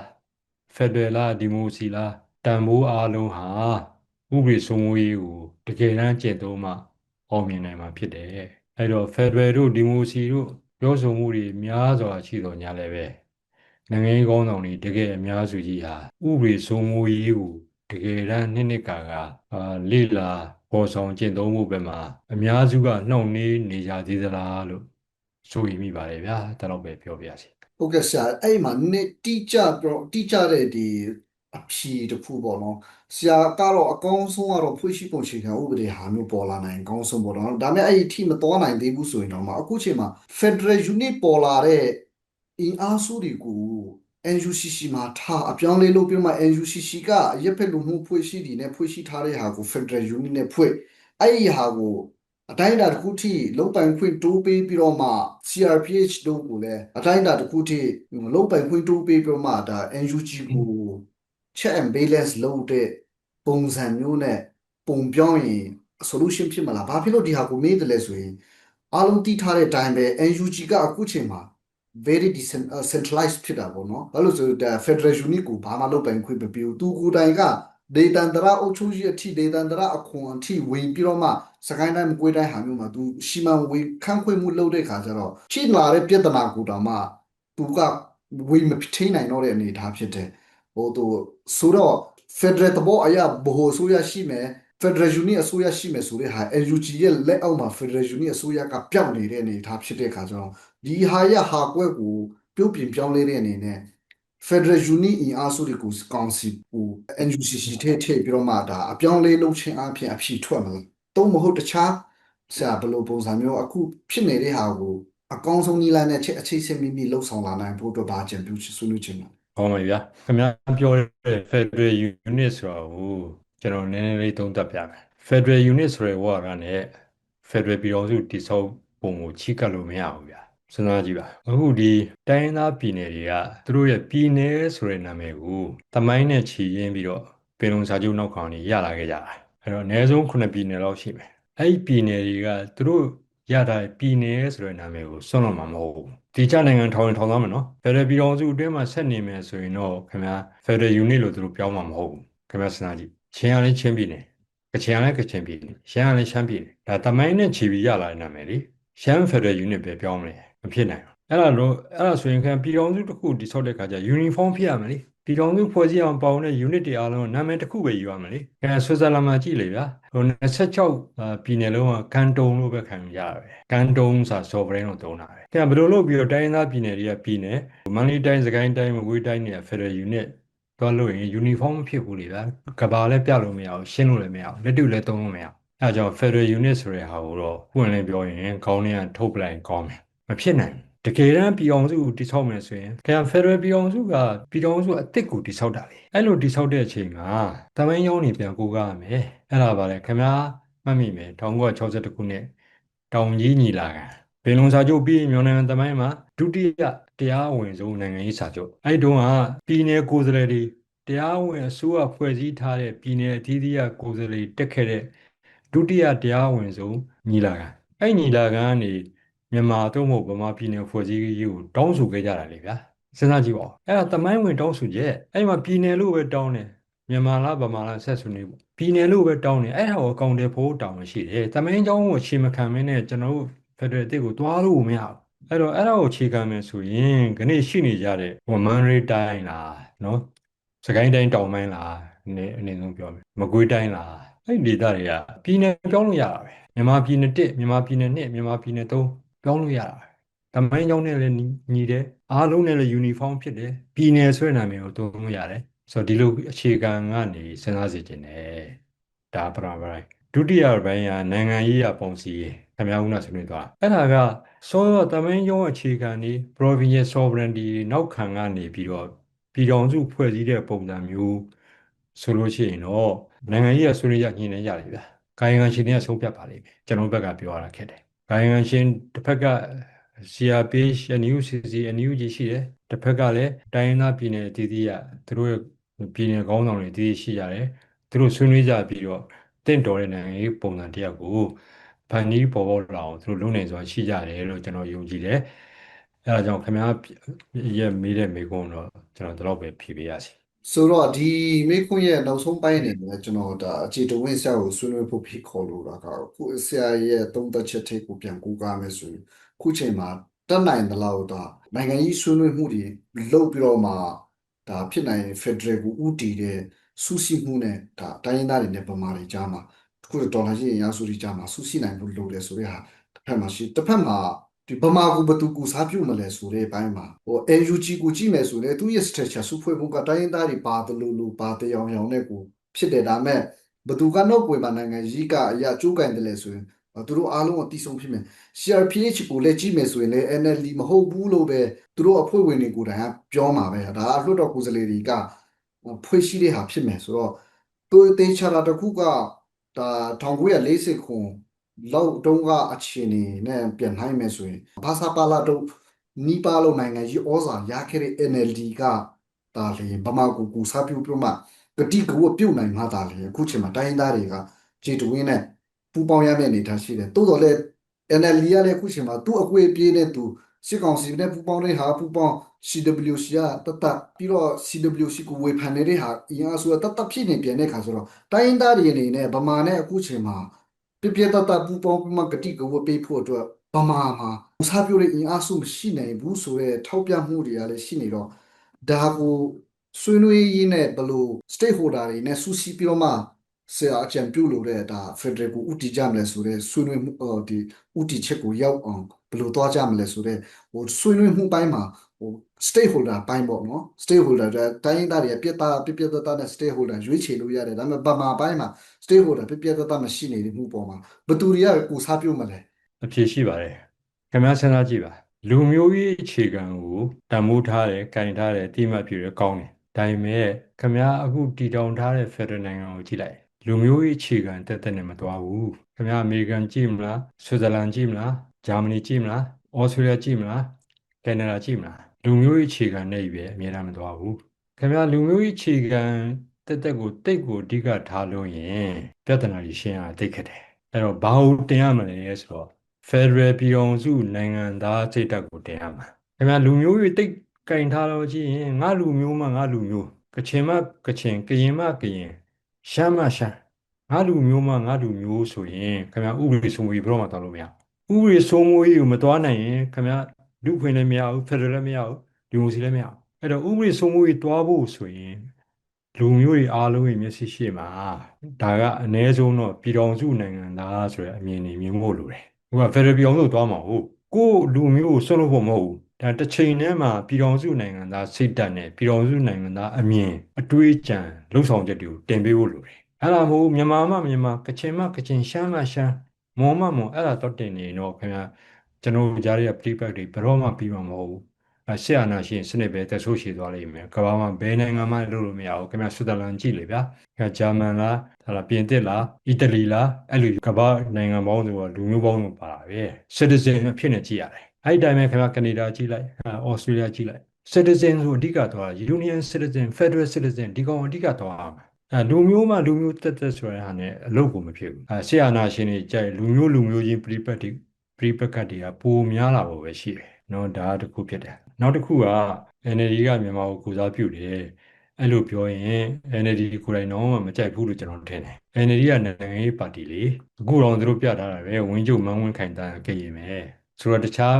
[SPEAKER 1] ဖက်ဒရယ်လားဒီမိုစီလားတန်ဖိုးအားလုံးဟာဥပဒေစိုးမိုးရေးကိုတကယ်တမ်းကျင့်သုံးမှအောင်မြင်နိုင်မှာဖြစ်တယ် အဲ့တော့ဖက်ဒရယ်တို့ဒီမိုစီတို့ပြောဆိုမှုတွေများစွာရှိတော်ညာလည်းပဲနိုင်ငံရေးကောင်းဆောင်တွေတကယ်အများစုကြီးဟာဥပဒေစိုးမိုးရေးကိုတကယ်တမ်းနှစ်နှစ်ကာကအာလိလာပေါ်ဆောင်ကျင့်သုံးမှုပဲမှာအများစုကနှောင့်နှေးနေကြသေးသလားလို့ဆိုရင်မိပါတယ်ဗျာဒါတော့ပဲပြောပြစီ
[SPEAKER 2] ဟုတ်ကဲ့ဆရာအဲ့မှာနည်းတိကျတော့တိကျတဲ့ဒီ အဖြေတစ်ခုပေါ့နော်ဆရာကတော့အကောင်းဆုံးကတော့ဖွင့်ရှိပုံအခြေခံဥပဒေဟာမျိုးပေါ်လာနိုင်အကောင်းဆုံးပေါ့နော်ဒါပေမဲ့အဲ့ဒီအထိမတော်နိုင်သေးဘူးဆိုရင်တော့မှအခုချိန်မှာ Federal Unit ပေါ်လာတဲ့အင်အားစုတွေကို NUCC မှာထားအပြောင်းလဲလုပ်ပြီးမှ NUCC ကအရက်ဖက်လူမှုဖွဲ့ရှိတည်နဲ့ဖွဲ့ရှိထားတဲ့ဟာကို Federal Unit နဲ့ဖွဲ့အဲ့ဒီဟာကိုအတိုင်းအတာတစ်ခုထိလုံပိုင်ခွင့်တိုးပေးပြီးတော့မှ CRPH တို့ကိုလည်းအတိုင်းအတာတစ်ခုထိလုံပိုင်ခွင့်တိုးပေးပြီးတော့မှဒါ NUG ကို check and balance လုပ်တဲ့ပုံစံမျိုးနဲ့ပုံပြောင်းရင် solution ဖြစ်မလားဘာဖြစ်လို့ဒီဟာကိုမေးတယ်လဲဆိုရင်အားလုံးသိထားတဲ့အတိုင်းပဲ NUG ကအခုချိန်မှာ very decentralized ဖြစ်တာပေါ့နော်ဘာလို့ဆိုတော့ Federal Unit ကိုဘာမှလုပ်ပိုင်ခွင့်မပြုဘူးသူကိုယ်တိုင်ကဒေသန္တရအုပ်ချုပ်ရေးအထိဒေသန္တရအခွန်အထိဝင်ပြီးတော့မှစကိုင်းတိုင်းမကွေးတိုင်းဟာမျိုးမှာသူရှီမန်ဝေခန့်ခွင့်မှုလုပ်တဲ့ခါကျတော့ချိလာတဲ့ပြဿနာကိုတောင်မှသူကဝေမထိန်နိုင်တော့တဲ့အနေအထားဖြစ်တယ် ဟိုသူဆိုတော့ Federal တဘောအရာဘိုဆိုရရှိမယ် Federal Union အစိုးရရှိမယ်ဆိုတဲ့ဟာ LUG ရဲ့လက်အောက်မှာ Federal Union အစိုးရကပြောင်းနေတဲ့အနေအထားဖြစ်တဲ့ခါကျတော့ဒီဟာရဟာကွက်ကိုပြုတ်ပြင်ပြောင်းလဲတဲ့အနေနဲ့ Federal Union အင်အားစုတွေကိုကောင်စီကို NUCC ထဲထည့်ပြီးတော့မှဒါအပြောင်းလဲလုပ်ခြင်းအပြင်အဖြေထွက်မလားတုံးမဟုတ်တခြားဆရာဘယ်လိုပုံစံမျိုးအခုဖြစ်နေတဲ့ဟာကိုအကောင်းဆုံးနည်းလမ်းနဲ့ချက်အခြေစစ်မိမိလှုပ်ဆောင်လာနိုင်ဖို့အတွက်ဘာကြံပြုဆွေးနွေးခြင်းလဲ
[SPEAKER 1] ဟောမှာဗျာခင်ဗျားပြောတဲ့ Federal Unit ဆိုတာကိုကျွန်တော်နည်းနည်းလေးသုံးသပ်ပြမယ် Federal Unit ဆိုတဲ့ဝါဒနဲ့ Federal ပြည်တော်စုတိစောက်ပုံကိုချိကပ်လို့မရဘူးဗျာစဉ်းစားကြည့်ပါအခုဒီတိုင်းရင်းသားပြည်နယ်တွေကသူတို့ရဲ့ပြည်နယ်ဆိုတဲ့နာမည်ကိုတမိုင်းနဲ့ချီရင်းပြီးတော့ပင်လုံစာချုပ်နောက်ခေါင်ကြီးရလာခဲ့ကြတာအဲ့တော့အနည်းဆုံး9ပြည်နယ်လောက်ရှိမယ်အဲ့ဒီပြည်နယ်တွေကသူတို့ရတာပြည်နယ်ဆိုတဲ့နာမည်ကိုစွန့်လွတ်မှာမဟုတ်ဘူး ဒီကြနိုင်ငံထောင်ရင်ထောင်သားမယ်နော်ဖက်ဒရယ်ပြည်တော်စုအတွင်းမှာဆက်နေမယ်ဆိုရင်တော့ခင်ဗျာဖက်ဒရယ်ယူနစ်လို့သူတို့ပြောင်းမှာမဟုတ်ဘူးခင်ဗျာစဉ်းစားကြည့်ချင်းရလည်းချင်းပြည်နယ်ကချင်ရလည်းကချင်ပြည်နယ်ရှမ်းရလည်းရှမ်းပြည်နယ်ဒါတမိုင်းနဲ့ချီပြီးရလာတဲ့နာမည်လေရှမ်းဖက်ဒရယ်ယူနစ်ပဲပြောင်းမလဲမဖြစ်နိုင်ဘူးအဲ့ဒါတော့အဲ့ဒါဆိုရင်ခင်ဗျာပြည်တော်စုတစ်ခုတိဆောက်တဲ့အခါကျ uniform ဖြစ်ရမယ်လေ ပြည်တော်စုဖွဲ့စည်းအောင်ပေါင်းတဲ့ unit တွေအားလုံးနာမည်တစ်ခုပဲယူရမယ်လေအဲဆွစ်ဇာလန်မှာကြည့်လေဗျာဟို26အာပြည်နယ်လုံးကကန်တုံလို့ပဲခံရပဲကန်တုံစာ sovereign လို့သုံးတာပဲအဲဘယ်လိုလုပ်ပြီးတော့တိုင်းရင်းသားပြည်နယ်တွေကပြည်နယ်မန္တလေးတိုင်းစကိုင်းတိုင်းမကွေးတိုင်းတွေက federal unit သွားလို့ရင် uniform မဖြစ်ဘူးလေဗျာကဘာလည်းပြလို့မရဘူးရှင်းလို့လည်းမရဘူးလက်တူလည်းသုံးလို့မရဘူးအဲဒါကြောင့် federal unit ဆိုတဲ့ဟာကိုတော့ပွင့်လင်းပြောရင်ခေါင်းထဲကထုတ်ပလိုက်ကောင်းတယ်မဖြစ်နိုင်ဘူး တကယ်တမ်းပြည်အောင်စုကိုတိဆောက်မယ်ဆိုရင်ခင်ဗျာဖက်ဒရယ်ပြည်အောင်စုကပြည်အောင်စုအစ်စ်ကိုတိဆောက်တာလေအဲ့လိုတိဆောက်တဲ့အချိန်မှာတမိုင်းရောင်းနေပြန်ကိုးကားရမယ်အဲ့ဒါပါလေခင်ဗျာမှတ်မိမယ်1962ခုနှစ်တောင်ကြီးညီလာခံဘင်လုံစာချုပ်ပြီးမြန်မာနိုင်ငံတမိုင်းမှာဒုတိယတရားဝင်ဆုံးနိုင်ငံရေးစာချုပ်အဲ့ဒီတုန်းကပြည်내ကိုယ်စားလှယ်တွေတရားဝင်အစိုးရဖွဲ့စည်းထားတဲ့ပြည်내အသီးသီးကကိုယ်စားလှယ်တက်ခဲ့တဲ့ဒုတိယတရားဝင်ဆုံးညီလာခံအဲ့ညီလာခံကနေ မြန်မာတို့မဟုတ်ဗမာပြည်နယ်ဖွဲ့စည်းရေးကိုတောင်းဆိုခဲ့ကြတာလေဗျာစဉ်းစားကြည့်ပါဦးအဲ့ဒါတမိုင်းဝင်တောင်းဆိုချက်အဲ့မှာပြည်နယ်လို့ပဲတောင်းတယ်မြန်မာလားဗမာလားဆက်ဆွေးနွေးပေါ့ပြည်နယ်လို့ပဲတောင်းတယ်အဲ့ဒါကိုအကောင့်တွေဖို့တောင်းရှိတယ်တမိုင်းကြောင်းကိုရှေမခံမင်းနဲ့ကျွန်တော်တို့ဖက်ဒရယ်တစ်ကိုတွားလို့မရဘူးအဲ့တော့အဲ့ဒါကိုခြေခံမယ်ဆိုရင်ခဏရှိနေကြတဲ့ဝမန်ရီတိုင်းလားနော်စကိုင်းတိုင်းတောင်ပိုင်းလားအနေအနေဆုံးပြောမယ်မကွေးတိုင်းလားအဲ့ဒီဒေသတွေကပြည်နယ်ပြောင်းလို့ရတာပဲမြန်မာပြည်နယ်1မြန်မာပြည်နယ်2မြန်မာပြည်နယ်3 ပြောင်းလို့ရတာတမိုင်းကြောင်းနဲ့လည်းညီတယ်အားလုံးနဲ့လည်း uniform ဖြစ်တယ်ပြည်နယ်ဆွဲနာမည်ကိုသုံးလို့ရတယ်ဆိုတော့ဒီလိုအခြေခံကနေစဉ်းစားစေချင်တယ်ဒါပရမပိုင်းဒုတိယပိုင်းကနိုင်ငံရေးအပုံစီခင်ဗျားဦးနာဆွေးနွေးသွားအဲ့ဒါကစောတမိုင်းကြောင်းအခြေခံနေ provincial sovereignty နောက်ခံကနေပြီးတော့ပြည်တော်စုဖွဲ့စည်းတဲ့ပုံစံမျိုးဆိုလို့ရှိရင်တော့နိုင်ငံရေးအဆွေးနွေးရညှိနှိုင်းကြတယ်ဗျာကာယကံရှင်တွေကဆုံးဖြတ်ပါလိမ့်မယ်ကျွန်တော်ဘက်ကပြောရတာခက်တယ် ကာယကံရှင်တစ်ဖက်က CRPH NUCC NUG ရှိတယ်တစ်ဖက်ကလည်းတိုင်းရင်းသားပြည်နယ်အသီးသီးကသူတို့ရဲ့ပြည်နယ်ခေါင်းဆောင်တွေအသီးသီးရှိကြတယ်သူတို့ဆွေးနွေးကြပြီးတော့တင့်တော်တဲ့နိုင်ငံရေးပုံစံတစ်ယောက်ကိုဖန်တီးပေါ်ပေါက်လာအောင်သူတို့လုပ်နိုင်စွာရှိကြတယ်လို့ကျွန်တော်ယုံကြည်တယ်အဲဒါကြောင့်ခင်ဗျားရဲ့မေးတဲ့မေးခွန်းတော့ကျွန်တော်တော့ပဲဖြေပေးရစီ
[SPEAKER 2] ဆိုတော့ဒီမိခွန်းရဲ့နောက်ဆုံးပိုင်းအနေနဲ့ကျွန်တော်ဒါအခြေတဝင်းဆရာကိုဆွေးနွေးဖို့ဖိတ်ခေါ်လို့တာကတော့ခုဆရာရဲ့သုံးသက်ချက်ထိပ်ကိုပြန်ကူးကားမယ်ဆိုရင်ခုချိန်မှာတက်နိုင်တဲ့လောက်တော့နိုင်ငံရေးဆွေးနွေးမှုတွေလုပ်ပြီးတော့မှဒါဖြစ်နိုင်ဖက်ဒရယ်ကိုဥတီတဲ့ဆူစီမှုနဲ့ဒါတိုင်းရင်းသားတွေနဲ့ဗမာတွေကြားမှာခုဒေါ်လာကြီးအင်အားစုတွေကြားမှာဆူစီနိုင်ဖို့လိုတယ်ဆိုတဲ့ဟာတစ်ဖက်မှာရှိတစ်ဖက်မှာ ဒီဗမာကူဘသူကူစားပြုတ်မလဲဆိုတဲ့ဘိုင်းမှာဟို NUG ကိုကြည့်မယ်ဆိုရင်သူရဲ့ structure စုဖွဲ့မှုကတိုင်းရင်းသားတွေပါတယ်လို့လို့ပါတယောင်ယောင်နဲ့ကိုဖြစ်တယ်ဒါမဲ့ဘသူကနောက်ွယ်မှာနိုင်ငံကြီးကအရာကျိုးကင်တယ်လေဆိုရင်သူတို့အားလုံးအတိဆုံးဖြစ်မယ် CRPH ကိုလည်းကြည့်မယ်ဆိုရင်လည်း NLD မဟုတ်ဘူးလို့ပဲသူတို့အဖွဲ့ဝင်တွေကိုယ်တိုင်ကပြောမှာပဲဒါအလွတ်တော်ကိုယ်စားလှယ်တွေကဖွဲ့ရှိတဲ့ဟာဖြစ်မယ်ဆိုတော့သူတေချာတာတစ်ခုကဒါ1940ခု လောက်တုန်းကအခြေအနေနဲ့ပြန်နှိုင်းမယ်ဆိုရင်ဘာသာပါလာတို့နီးပါးလုံးနိုင်ငံကြီးဩဇာရခဲ့တဲ့ NLD ကဒါလေဗမာကူကူစားပြုတ်ပြမှဂတိကဝပြုတ်နိုင်မှဒါလေအခုချိန်မှာတိုင်းရင်းသားတွေကဂျေတဝင်းနဲ့ပူပေါင်းရမယ့်အနေထားရှိတယ်တိုးတော်လဲ NLD ကလည်းအခုချိန်မှာသူ့အကွေအပြေးနဲ့သူစစ်ကောင်စီနဲ့ပူးပေါင်းတဲ့ဟာပူးပေါင်း CWC ကတတ်တတ်ပြီးတော့ CWC ကိုဝေဖန်နေတဲ့ဟာအင်အားစုကတတ်တတ်ဖြစ်နေပြန်တဲ့ခါဆိုတော့တိုင်းရင်းသားတွေအနေနဲ့ဗမာနဲ့အခုချိန်မှာ ပြပြတတ်တတ်ပူးပေါင်းပြီးမှဂတိကဝတ်ပေးဖို့အတွက်ဗမာမှာမစားပြိုတဲ့အင်အားစုမရှိနိုင်ဘူးဆိုတဲ့ထောက်ပြမှုတွေကလည်းရှိနေတော့ဒါကိုဆွေးနွေးရင်းနဲ့ဘယ်လို stakeholder တွေနဲ့ဆူစီပြီးတော့မှဆရာအကြံပြုလို့တဲ့ဒါ Federal ကိုဥတီကြမလဲဆိုတဲ့ဆွေးနွေးမှုအော်ဒီဥတီချက်ကိုရောက်အောင်ဘယ်လိုသွားကြမလဲဆိုတဲ့ဟိုဆွေးနွေးမှုပိုင်းမှာဟို stakeholder ပိုင်းပေါ့နော် stakeholder တွေတိုင်းရင်းသားတွေပြက်သားပြက်ပြက်သားသားနဲ့ stakeholder ရွေးချယ်လို့ရတယ်ဒါပေမဲ့ဗမာပိုင်းမှာ stakeholder ပြက်ပြက်သားသားမရှိနေတဲ့မှုပေါ်မှာဘယ်သူတွေကကိုစားပြုတ်မလဲ
[SPEAKER 1] အဖြေရှိပါတယ်ခင်ဗျားစဉ်းစားကြည့်ပါလူမျိုးရေးအခြေခံကိုတန်ဖိုးထားတယ်ကင်ထားတယ်တိမှတ်ပြုတယ်ကောင်းတယ်ဒါပေမဲ့ခင်ဗျားအခုတည်ထောင်ထားတဲ့ Federal နိုင်ငံကိုကြည့်လိုက်လူမျိုးရေးအခြေခံတက်တက်နဲ့မသွားဘူးခင်ဗျားအမေရိကန်ကြည့်မလားဆွစ်ဇာလန်ကြည့်မလားဂျာမနီကြည့်မလားဩစတြေးလျကြည့်မလားကနေဒါကြည့်မလား လူမျိုးရေးအခြေခံနဲ့ပဲအများအားမသွားဘူးခင်ဗျားလူမျိုးရေးအခြေခံတက်တက်ကိုတိတ်ကိုအဓိကထားလို့ရင်ပြဿနာကြီးရှင်းရတိတ်ခက်တယ်အဲ့တော့ဘာလို့တင်ရမလဲဆိုတော့ Federal ပြည်အောင်စုနိုင်ငံသားစိတ်ဓာတ်ကိုတင်ရမှာခင်ဗျာလူမျိုးတွေတိတ်ကင်ထားလို့ကြည့်ရင်ငါလူမျိုးမှငါလူမျိုးကချင်မှကချင်ကရင်မှကရင်ရှမ်းမှရှမ်းငါလူမျိုးမှငါလူမျိုးဆိုရင်ခင်ဗျာဥပဒေစိုးမိုးရေးဘယ်တော့မှတောင်းလို့မရဘူးဥပဒေစိုးမိုးရေးကိုမတွားနိုင်ရင်ခင်ဗျာ လူခွင့်လည်းမရဘူး Federal လည်းမရဘူးဒီမိုစီလည်းမရဘူးအဲ့တော့ဥပဒေစိုးမိုးရေးတွားဖို့ဆိုရင်လူမျိုးတွေအားလုံးရဲ့မျက်စိရှိမှာဒါကအ ਨੇ ဆုံးတော့ပြည်တော်စုနိုင်ငံသားဆိုတဲ့အမြင်တွေမြင်ဖို့လိုတယ်ဟိုက Federal ပြည်အောင်စုသွားမှာဟုတ်ကိုယ်လူမျိုးကိုဆွတ်လို့ဖို့မဟုတ်ဘူးဒါတစ်ချိန်တည်းမှာပြည်တော်စုနိုင်ငံသားစိတ်ဓာတ်နဲ့ပြည်တော်စုနိုင်ငံသားအမြင်အတွေးအကြံလှုပ်ဆောင်ချက်တွေကိုတင်ပေးဖို့လိုတယ်အဲ့ဒါမဟုတ်မြန်မာမှမြန်မာကချင်မှကချင်ရှမ်းမှရှမ်းမွန်မှမွန်အဲ့ဒါတော့တင်နေတော့ခင်ဗျာ ကျွန်တော်ကြားရတဲ့ feedback တွေဘယ်တော့မှပြီးမှာမဟုတ်ဘူးအရှေ့အာဏာရှင်စနစ်ပဲတက်ဆိုးရှည်သွားလိမ့်မယ်ကမ္ဘာမှာဘယ်နိုင်ငံမှလုပ်လို့မရဘူးခင်ဗျာဆွစ်ဇာလန်ကြည့်လေဗျာခင်ဗျာဂျာမန်လားဒါလားပြင်သစ်လားအီတလီလားအဲ့လိုကမ္ဘာနိုင်ငံပေါင်းစုံကလူမျိုးပေါင်းစုံပါတာပဲ citizen အဖြစ်နဲ့ကြည့်ရတယ်အဲ့ဒီတိုင်းပဲခင်ဗျာကနေဒါကြည့်လိုက်ဩစတြေးလျကြည့်လိုက် citizen ဆိုအဓိကသွား union citizen federal citizen ဒီကောင်အဓိကသွားအောင်အဲလူမျိုးမှလူမျိုးတက်တက်ဆိုရတဲ့ဟာနဲ့အလုပ်ကိုမဖြစ်ဘူးအဲဆီယနာရှင်တွေကြိုက်လူမျိုးလူမျိုးချင်းပြိပတ်တွေ ပြိပကတ်တွေကပိုများလာဖို့ပဲရှိတယ်နော်ဒါတစ်ခုဖြစ်တယ်နောက်တစ်ခုက NLD ကမြန်မာကိုကိုစားပြုတယ်အဲ့လိုပြောရင် NLD ကိုယ်တိုင်တော့မကြိုက်ဘူးလို့ကျွန်တော်ထင်တယ် NLD ကနိုင်ငံရေးပါတီလေအခုတော့သူတို့ပြထားတာပဲဝင်းကျုပ်မန်းဝင်းခိုင်တန်းကြည့်ရင်ပဲဆိုတော့တခြား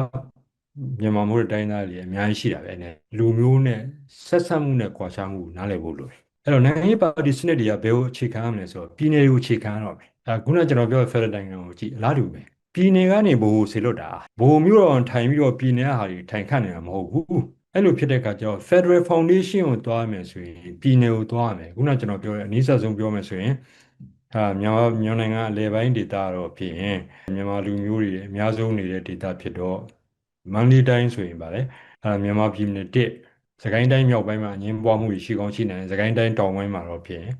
[SPEAKER 1] မြန်မာမို့တဲ့တိုင်းသားတွေအများကြီးရှိတာပဲနဲ့လူမျိုးနဲ့ဆက်ဆက်မှုနဲ့ကွာခြားမှုကိုနားလည်ဖို့လိုတယ်အဲ့တော့နိုင်ငံရေးပါတီစနစ်တွေကဘယ်ကိုအခြေခံရမလဲဆိုတော့ပြည်နယ်ကိုအခြေခံရတော့မယ်အဲခုနကကျွန်တော်ပြောဖက်ဒရယ်နိုင်ငံကိုကြည့်အလားတူပဲ ပြည်နယ်ကနေဘိုးဆေလွတ်တာဘိုးမျိုးတော်ထိုင်ပြီးတော့ပြည်နယ်ဟာတွေထိုင်ခန့်နေတာမဟုတ်ဘူးအဲ့လိုဖြစ်တဲ့အခါကျတော့ Federal Foundation ကိုတွားမယ်ဆိုရင်ပြည်နယ်ကိုတွားမယ်ခုနကကျွန်တော်ပြောတဲ့အနည်းဆုံးပြောမယ်ဆိုရင်ဟာမြန်မာမြန်မာနိုင်ငံအလဲပိုင်းဒေသတော့ဖြစ်ရင်မြန်မာလူမျိုးတွေအများဆုံးနေတဲ့ဒေသဖြစ်တော့မန္တလေးတိုင်းဆိုရင်ဗါလေအဲမြန်မာပြည်နယ်တစ်စကိုင်းတိုင်းမြောက်ပိုင်းမှာအငင်းပွားမှုရှိကောင်းရှိနိုင်တယ်စကိုင်းတိုင်းတောင်ပိုင်းမှာတော့ဖြစ်ရင်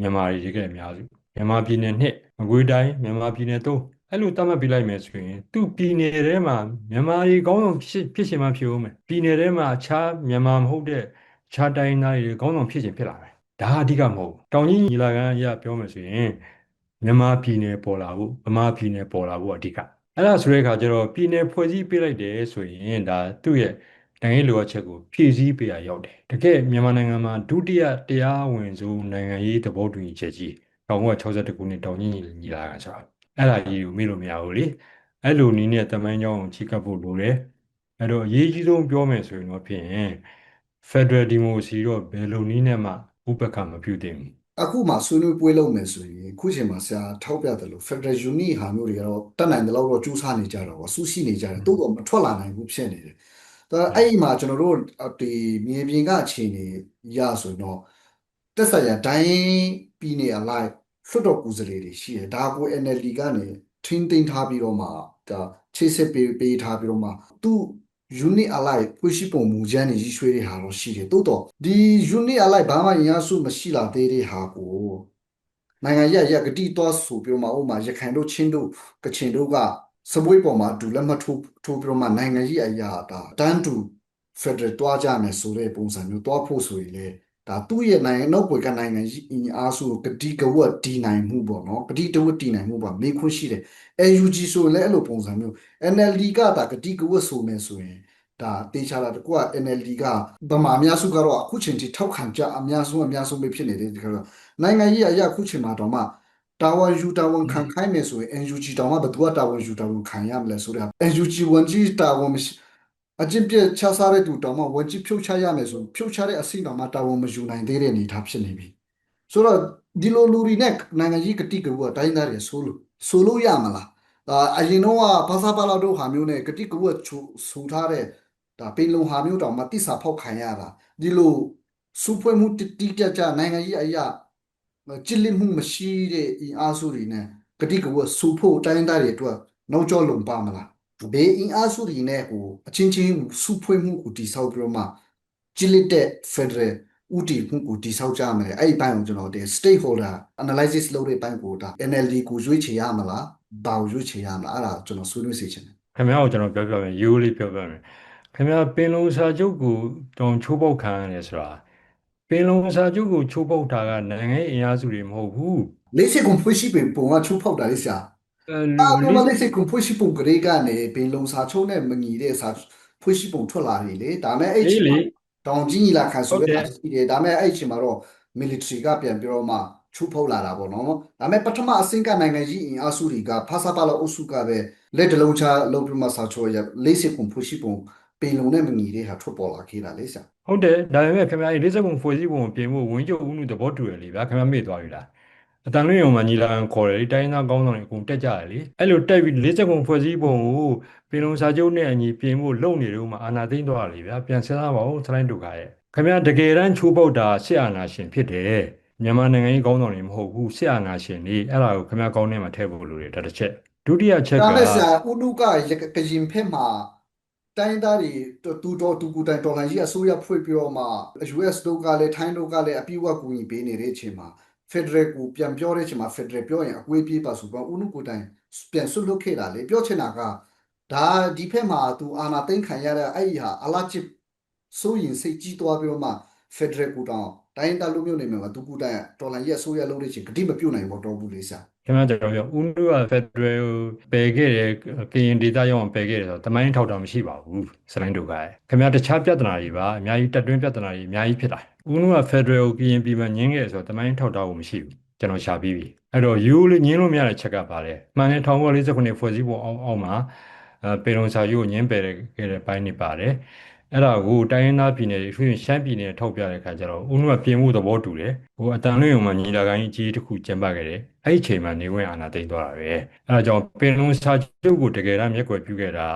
[SPEAKER 1] မြန်မာတွေတကယ်အများစုမြန်မာပြည်နယ်နှစ်မကွေးတိုင်းမြန်မာပြည်နယ်သုံး အဲ့လိုသတ်မှတ်ပြလိုက်မယ်ဆိုရင်သူ့ပြည်နယ်ထဲမှာမြန်မာတွေကောင်းဆောင်ဖြစ်ဖြစ်ရှင်မှဖြစ်ဦးမယ်ပြည်နယ်ထဲမှာအခြားမြန်မာမဟုတ်တဲ့အခြားတိုင်းသားတွေကောင်းဆောင်ဖြစ်ရှင်ဖြစ်လာမယ်ဒါအဓိကမဟုတ်တောင်ကြီးညီလာခံအရပြောမယ်ဆိုရင်မြန်မာပြည်နယ်ပေါ်လာဖို့ဗမာပြည်နယ်ပေါ်လာဖို့အဓိကအဲ့ဒါဆိုတဲ့အခါကျတော့ပြည်နယ်ဖွဲ့စည်းပေးလိုက်တယ်ဆိုရင်ဒါသူ့ရဲ့နိုင်ငံရေးလိုအပ်ချက်ကိုဖြည့်ဆည်းပေးရရောက်တယ်တကယ်မြန်မာနိုင်ငံမှာဒုတိယတရားဝင်ဆုံးနိုင်ငံရေးသဘောတူညီချက်ကြီး1962ခုနှစ်တောင်ကြီးညီလာခံဆိုတာ အဲ့ဒါကြီးကိုမေ့လို့မရဘူးလေအဲ့လိုနည်းနဲ့တမိုင်းကြောင်းကိုချီကပ်ဖို့လိုတယ်အဲ့တော့အရေးကြီးဆုံးပြောမယ်ဆိုရင်တော့ဖြင့် Federal Democracy တော့ဘယ်လိုနည်းနဲ့မှဥပက္ခမပြုသင့်ဘူး
[SPEAKER 2] အခုမှဆွေးနွေးပွဲလုပ်မယ်ဆိုရင်ခုချိန်မှာဆရာထောက်ပြတယ်လို့ Federal Unit ဟာမျိုးတွေကတော့တက်နိုင်တယ်လို့တော့စူးစမ်းနေကြတော့ဆူရှိနေကြတယ်တိုးတော့မထွက်လာနိုင်ဘူးဖြစ်နေတယ်ဒါအဲ့ဒီမှာကျွန်တော်တို့ဒီမြေပြင်ကအခြေအနေရဆိုရင်တော့တက်ဆိုင်ရာဒိုင်းပြည်နေအလိုက် လွှတ်တော်ကူစလေတွေရှိတယ်ဒါကို NLD ကနေထင်းသိမ်းထားပြီးတော့မှဒါချိတ်ဆက်ပေးပေးထားပြီးတော့မှသူ unit အလိုက်ဖွရှိပုံမူချမ်းတွေကြီးရွှေတွေဟာတော့ရှိတယ်တိုးတော့ဒီ unit အလိုက်ဘာမှရင်အားစုမရှိလာသေးတဲ့ဟာကိုနိုင်ငံရရဂတိတော့ဆိုပြီးတော့မှဥမာရခိုင်တို့ချင်းတို့ကချင်တို့ကစပွေးပေါ်မှာဒူလက်မထိုးထိုးပြီးတော့မှနိုင်ငံကြီးအရာဒါတန်းတူ Federal တွားကြမယ်ဆိုတဲ့ပုံစံမျိုးတွားဖို့ဆိုရင်လေ ဒါသူ့ရဲ့နိုင်ငံနောက်ွယ်ကနိုင်ငံကြီးအင်အားစုကတိကဝတ်တည်နိုင်မှုပေါ့နော်ကတိကဝတ်တည်နိုင်မှုပါမေးခွန်းရှိတယ် NUG ဆိုရင်လည်းအဲ့လိုပုံစံမျိုး NLD ကဒါကတိကဝတ်ဆိုမယ်ဆိုရင်ဒါတေချာတာတကွာ NLD ကဗမာအများစုကတော့အခုချိန်ထိထောက်ခံကြအများဆုံးအများဆုံးပဲဖြစ်နေတယ်ဒီကတော့နိုင်ငံရေးအရာအခုချိန်မှာတော့မှတာဝန်ယူတာဝန်ခံခိုင်းမယ်ဆိုရင် NUG တောင်မှဘယ်သူကတာဝန်ယူတာဝန်ခံရမလဲဆိုတော့ NUG ဝန်ကြီးတာဝန်မရှိ အကျင့်ပြချစားတဲ့သူတောင်မှဝန်ကြီးဖြုတ်ချရမယ်ဆိုဖြုတ်ချတဲ့အဆင့်တောင်မှတာဝန်မယူနိုင်သေးတဲ့အနေအထားဖြစ်နေပြီဆိုတော့ဒီလိုလူတွေနဲ့နိုင်ငံကြီးကတိကဝတ်တိုင်းသားတွေဆိုလို့ဆိုလို့ရမလားအာအရင်တော့ဘာသာပါလာတို့ဟာမျိုးနဲ့ကတိကဝတ်ဆိုထားတဲ့ဒါပင်လုံဟာမျိုးတောင်မှတိစာဖောက်ခံရတာဒီလိုစုဖွဲ့မှုတိကျကျနိုင်ငံကြီးအရာကြည်လင်မှုမရှိတဲ့အင်အားစုတွေနဲ့ကတိကဝတ်စုဖို့တိုင်းသားတွေအတွက်နောက်ကျောလုံပါမလား ဘေးအင်အားစုတွေနဲ့ဟိုအချင်းချင်းစုဖွဲ့မှုကိုတည်ဆောက်ပြီးတော့မှကြည်လစ်တဲ့ Federal ဥတီမှုကိုတည်ဆောက်ကြမယ်အဲ့ဒီဘက်ကိုကျွန်တော်ဒီ stakeholder analysis လုပ်တဲ့ဘက်ကိုဒါ NLD ကိုရွေးချယ်ရမလားဘာကိုရွေးချယ်ရမလားအဲ့ဒါကျွန်တော်ဆွေးနွေးစေချင်တယ်
[SPEAKER 1] ခင်ဗျားကိုကျွန်တော်ပြောပြမယ်ရိုးလေးပြောပြမယ်ခင်ဗျားပင်လုံစာချုပ်ကိုတောင်ချိုးပေါက်ခံရတယ်ဆိုတာပင်လုံစာချုပ်ကိုချိုးပေါက်တာကနိုင်ငံရေးအင်အားစုတွေမဟုတ်ဘူး
[SPEAKER 2] လက်ရှိကွန်ဖွရှိပင်ပုံကချိုးဖောက်တာလေဆရာ
[SPEAKER 1] အဲ
[SPEAKER 2] အာ
[SPEAKER 1] လူ
[SPEAKER 2] မ
[SPEAKER 1] လေး
[SPEAKER 2] လက်ရှိကွန်ဖွရှိပုံကလေးကနေပင်လုံစာချုပ်နဲ့မညီတဲ့စာဖွရှိပုံထွက်လာတယ်လေဒါမဲ့အဲ့
[SPEAKER 1] လေး
[SPEAKER 2] ချိန်
[SPEAKER 1] လေ
[SPEAKER 2] မှာတောင်ကြီးညီလာခံဆို
[SPEAKER 1] ဟုတ်
[SPEAKER 2] တဲ့
[SPEAKER 1] တယ်
[SPEAKER 2] တာရှိတယ်ဒါမဲ့အဲ့ချိန်မှာတော့ military ကပြန်ပြီးတော့မှချိုးဖောက်လာတာပေါ့နော်ဒါမဲ့ပထမအဆင့်ကနိုင်ငံကြီးအင်အားစုတွေကဖာစာပါလောအုပ်စုကပဲလက်တလုံးချလုံးပြမစာချုပ်ရလက်ရှိကွန်ဖွရှိပုံပင်လုံနဲ့မညီတဲ့ဟာထွက်ပေါ်လာခဲ့တာလေဆရာ
[SPEAKER 1] ဟုတ်တယ်ဒါပေမဲ့ခင်ဗျားလေးစက်ပုံဖွဲ့စည်းပုံကိုပြင်ဖို့ဝင်းကျုပ်ဦးနုသဘောတူရလေဗျာခင်ဗျားမေ့သွားပြီလား အတန်လွင့်ရုံမှာညီလာခံခေါ်တယ်လေတိုင်းသားကောင်းဆောင်တွေအကုန်တက်ကြတယ်လေအဲ့လိုတက်ပြီးလေးစက်ပုံဖွဲ့စည်းပုံကိုပင်လုံစာချုပ်နဲ့အညီပြင်ဖို့လုပ်နေတော့မှအာဏာသိမ်းသွားတယ်လေဗျာပြန်စဉ်းစားပါဦးစလိုင်းဒုက္ခရဲ့ခင်ဗျားတကယ်တမ်းချိုးပေါက်တာစစ်အာဏာရှင်ဖြစ်တယ်မြန်မာနိုင်ငံရေးကောင်းဆောင်တွေမဟုတ်ဘူးစစ်အာဏာရှင်တွေအဲ့ဒါကိုခင်ဗျားကောင်းထဲမှာထည့်ဖို့လိုတယ်ဒါတစ်ချက်ဒုတိယချက်က
[SPEAKER 2] ဒါမဲ့ဆရာဥဒုကရကကရင်ဖက်မှာတိုင်းသားတွေတူတော်တူကူတိုင်တော်လှန်ရေးအစိုးရဖွဲ့ပြီးတော့မှ US တို့ကလည်းထိုင်းတို့ကလည်းအပြည့်အဝကူညီပေးနေတဲ့အချိန်မှာ Federal ကိုပြန်ပြောတဲ့အချိန်မှာ Federal ပြောရင်အကွေးပြေးပါဆိုတော့ဥနုကိုတိုင်ပြန်ဆွတ်လွတ်ခဲ့တာလေပြောချင်တာကဒါဒီဖက်မှာသူအာနာသိမ့်ခံရတဲ့အဲ့ဒီဟာအလားချစ်စိုးရင်စိတ်ကြီးသွားပြီးတော့မှ Federal ကိုတောင်တိုင်းသားလူမျိုးနေမှာသူကူတိုင်တော်လှန်ရေးအစိုးရလုပ်တဲ့ချိန်ဂတိမပြုတ်နိုင်တော့တော့ဘူးလေဆရာ
[SPEAKER 1] ခင်ဗျားကျွန်တော်ပြောဦးနုကဖက်ဒရယ်ပယ်ခဲ့တယ်ကရင်ဒေသရောက်အောင်ပယ်ခဲ့တယ်ဆိုတော့တမိုင်းထောက်တာမရှိပါဘူးစလိုင်းဒုက္ခရဲ့ခင်ဗျားတခြားပြဿနာတွေပါအများကြီးတက်တွင်းပြဿနာတွေအများကြီးဖြစ်တာ ဦးနုကဖက်ဒရယ်ကရင်ပြည်မှာညင်းခဲ့တယ်ဆိုတော့တမိုင်းထောက်တာကိုမရှိဘူးကျွန်တော်ရှာပြီးပြီအဲ့တော့ယူလေးညင်းလို့မရတဲ့ချက်ကပါလေမှန်တယ်1949ဖွဲ့စည်းပုံအောက်အောက်မှာအဲပေလုံစာချုပ်ကိုညင်းပယ်ခဲ့တဲ့ဘိုင်းနေပါတယ်အဲ့ဒါကိုတိုင်းရင်းသားပြည်နယ်တွေဖြစ်ရှမ်းပြည်နယ်ထောက်ပြတဲ့ခါကျတော့ဦးနုကပြင်မှုသဘောတူတယ်ဟိုအတန်လွင့်ရုံမှာညီလာခံကြီးအကြီးတစ်ခုကျင်းပခဲ့တယ်အဲ့ဒီအချိန်မှာနေဝင်အာဏာသိမ်းသွားတာပဲအဲ့ဒါကြောင့်ပင်လုံစာချုပ်ကိုတကယ်တမ်းမျက်ကွယ်ပြုခဲ့တာ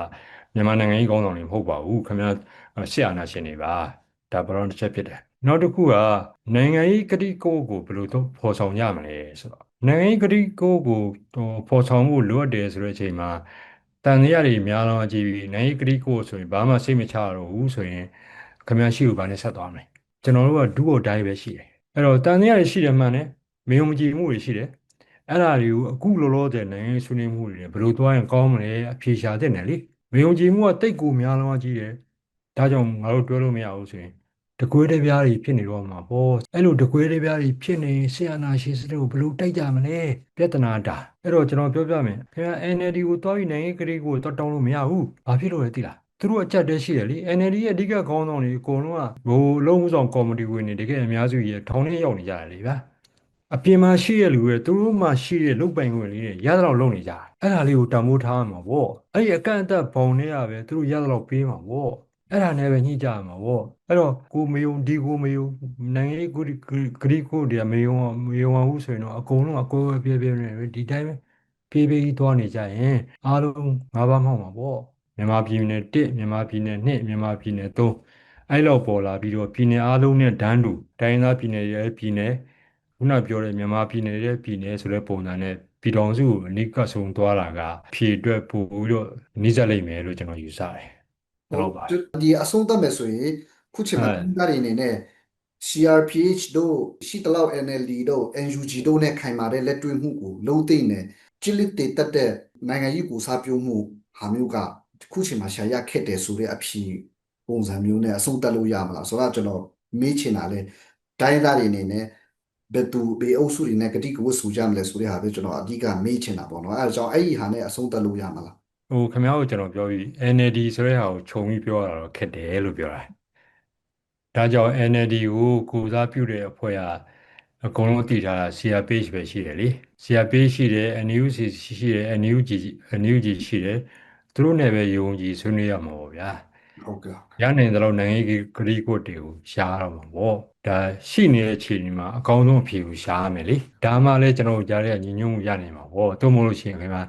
[SPEAKER 1] မြန်မာနိုင်ငံကြီးကောင်းဆောင်တွေမဟုတ်ပါဘူးခင်ဗျားရှစ်အာဏာရှင်တွေပါဒါပရောတစ်ချက်ဖြစ်တယ် နောက်တစ်ခုကနိုင်ငံရေးကတိကဝတ်ကိုဘယ်လိုတော့ဖော်ဆောင်ရမလဲဆိုတော့နိုင်ငံရေးကတိကဝတ်ကိုဟိုဖော်ဆောင်ဖို့လိုအပ်တယ်ဆိုတဲ့အချိန်မှာတန်တရားတွေများလောကြည့်ပြီးနိုင်ငံရေးကတိကဝတ်ဆိုရင်ဘာမှစိတ်မချရတော့ဘူးဆိုရင်ခင်ဗျားရှိကိုဘာနဲ့ဆက်သွားမလဲကျွန်တော်တို့ကဒုဘောတိုင်းပဲရှိတယ်အဲ့တော့တန်တရားတွေရှိတယ်မှန်တယ်မယုံကြည်မှုတွေရှိတယ်အဲ့ဒါတွေကိုအခုလောလောဆယ်နိုင်ငံရေးဆွေးနွေးမှုတွေနဲ့ဘယ်လိုသွားရင်ကောင်းမလဲအဖြေရှာတဲ့နယ်လေမယုံကြည်မှုကတိတ်ကိုများလောကြီးတယ်ဒါကြောင့်ငါတို့ပြောလို့မရဘူးဆိုရင် တကွေးတပြားတွေဖြစ်နေတော့မှာပေါ့အဲ့လိုတကွေးတပြားတွေဖြစ်နေဆီယနာရှင်စတဲ့ကိုဘယ်လိုတိုက်ကြမလဲပြဿနာတာအဲ့တော့ကျွန်တော်ပြောပြမယ်ခင်ဗျာ NLD ကိုတွားပြီးနိုင်ငံရေးကလေးကိုတွားတောင်းလို့မရဘူးဘာဖြစ်လို့လဲသိလားသူတို့အကြက်တည်းရှိတယ်လေ NLD ရဲ့အဓိကခေါင်းဆောင်တွေအကုန်လုံးကဟိုလုံးဝဆောင်ကော်မတီဝင်တွေတကယ်အများစုကြီးထောင်းထဲရောက်နေကြတယ်လေဗျာအပြင်မှာရှိရလူတွေသူတို့မှရှိတဲ့လုတ်ပိုင်ခွင့်လေးတွေရသလောက်လုပ်နေကြတယ်အဲ့ဒါလေးကိုတံမိုးထားမှာပေါ့အဲ့ဒီအကန့်အသတ်ဘုံတွေကပဲသူတို့ရသလောက်ပေးမှာပေါ့ အဲ့ဒါနဲ့ပဲညှိကြရမှာပေါ့အဲ့တော့ကိုမေယုံဒီကိုမေယုံနိုင်ငံရေးကိုဂရီကိုတွေကမေယုံမေယုံအောင်ဆိုရင်တော့အကုန်လုံးအကိုယ်ပဲပြပြနေဒီတိုင်းပဲပြေးပြေးသွားနေကြရင်အားလုံးငါးပါးမှောက်မှာပေါ့မြန်မာပြည်နယ်1မြန်မာပြည်နယ်2မြန်မာပြည်နယ်3အဲ့လောက်ပေါ်လာပြီးတော့ပြည်နယ်အားလုံးနဲ့ဒန်းတူတိုင်းရင်းသားပြည်နယ်ရဲ့ပြည်နယ်ခုနပြောတဲ့မြန်မာပြည်နယ်ရဲ့ပြည်နယ်ဆိုတဲ့ပုံစံနဲ့ပြည်တော်စုကိုအနိကဆုံးသွားတာကဖြည့်အတွက်ပို့ပြီးတော့နှိစက်လိုက်မယ်လို့ကျွန်တော်ယူဆတယ်။ ဟုတ်ပါ
[SPEAKER 2] ဒီအဆုံးသတ်မယ်ဆိုရင်ခုချိန်မှာ
[SPEAKER 1] ဟုတ်
[SPEAKER 2] တိုင်းသားတွေအနေနဲ့ CRPH တို့ရှိတလောက် NLD တို့ NUG တို့နဲ့ခိုင်မာတဲ့လက်တွေ့မှုကိုလုံးသိမ့်နေကြစ်လက်တည်တက်တဲ့နိုင်ငံရေးကိုစားပြုမှုဟာမျိုးကခုချိန်မှာရှာရခက်တယ်ဆိုတဲ့အဖြေပုံစံမျိုးနဲ့အဆုံးသတ်လို့ရမလားဆိုတော့ကျွန်တော်မေးချင်တာလဲတိုင်းသားတွေအနေနဲ့ဘယ်သူဘယ်အုပ်စုတွေနဲ့ဂတိကဝတ်ဆူကြမလဲဆိုတဲ့ဟာပဲကျွန်တော်အဓိကမေးချင်တာပေါ့နော်အဲဒါကြောင့်အဲ့ဒီဟာနဲ့အဆုံးသတ်လို့ရမှာလား
[SPEAKER 1] ဟိုခင်ဗျားတို့ကျွန်တော်ပြောပြီး NLD ဆိုတဲ့ဟာကိုခြုံပြီးပြောရတာတော့ခက်တယ်လို့ပြောတာဒါကြောင့် NLD ကိုကိုစားပြုတဲ့အဖွဲ့ကအကုန်လုံးတည်ထားတာ CRPH ပဲရှိတယ်လေ CRPH ရှိတယ် NUG ရှိတယ် NUG NUG ရှိတယ်သူတို့နဲ့ပဲယုံကြည်ဆွေးနွေးရမှာပေါ့ဗျာ
[SPEAKER 2] ဟုတ်ကဲ့
[SPEAKER 1] ရနိုင်တဲ့လောက်နိုင်ငံရေးဂရီကိုတွေကိုရှားရမှာပေါ့ဒါရှိနေတဲ့အခြေအနေမှာအကောင်းဆုံးအဖြေကိုရှားရမယ်လေဒါမှလည်းကျွန်တော်တို့ကြားရညီညွတ်မှုရနိုင်မှာပေါ့သို့မဟုတ်လို့ရှိရင်ခင်ဗျာ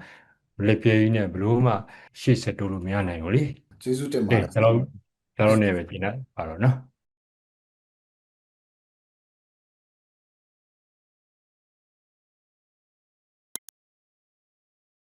[SPEAKER 1] လက်ပြေးကြီးနဲ့ဘလို့မှရှေ့ဆက်တိုးလို့မရနိုင်ဘူးလေ
[SPEAKER 2] ကျေးဇူးတင်ပါ
[SPEAKER 1] တဲ့
[SPEAKER 2] တယ်
[SPEAKER 1] ကျွန်တော်ကျွန်တော်နေပဲဒီနေ့ပါတော့နော်